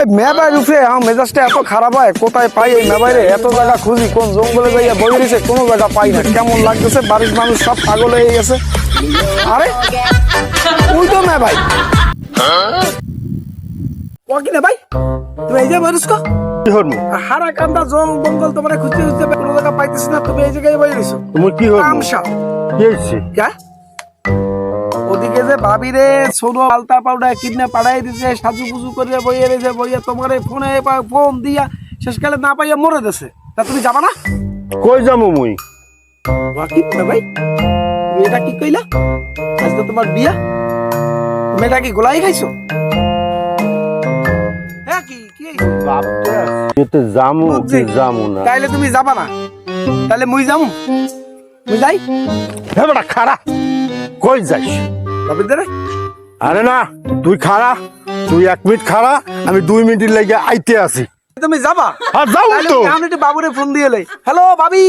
এই মেবাই রূপে আমার মেজাজটা এত খারাপ হয় কোথায় পাই এই মেবাইরে এত জায়গা খুঁজি কোন জঙ্গলে যাইয়া বই রয়েছে কোনো জায়গা পাই না। কেমন লাগতেছে? বাড়ির মানুষ সব পাগল হয়ে গেছে। আরে ওই তো মেবাই ও কি না ভাই? তুমি এই যে কো কি হরমু? হারা কান্দা জং বঙ্গল তোমার খুঁজতে খুঁজতে কোনো জায়গা পাইতেছি না তুমি এই জায়গায় বই রয়েছো। তুমি কি হরমু? কি হয়েছে? क्या ওদিকে যে ভাবি রে ছোট আলতা পাউডা কিনে পাড়াই দিছে সাজু গুজু করে বইয়ে রেছে বইয়ে তোমার ফোনে ফোন দিয়া শেষকালে না পাইয়া মরে দেছে তা তুমি যাবা না? কই যামু মুই? বাকি ভাই? কি কইলা? আজ তো তোমার বিয়া। কি গোলাই খাইছো? হ্যাঁ কি না। তাইলে তুমি যাবা না। তাহলে মুই যামু। মুই যাই। হে বেটা খারা কই যাইস আরে না তুই খাড়া তুই এক মিনিট খাড়া আমি দুই মিনিট লাগে আইতে আছি। তুমি যাবা? আর যাও তো। আমি একটু বাবুরে ফোন দিয়ে হ্যালো ভাবি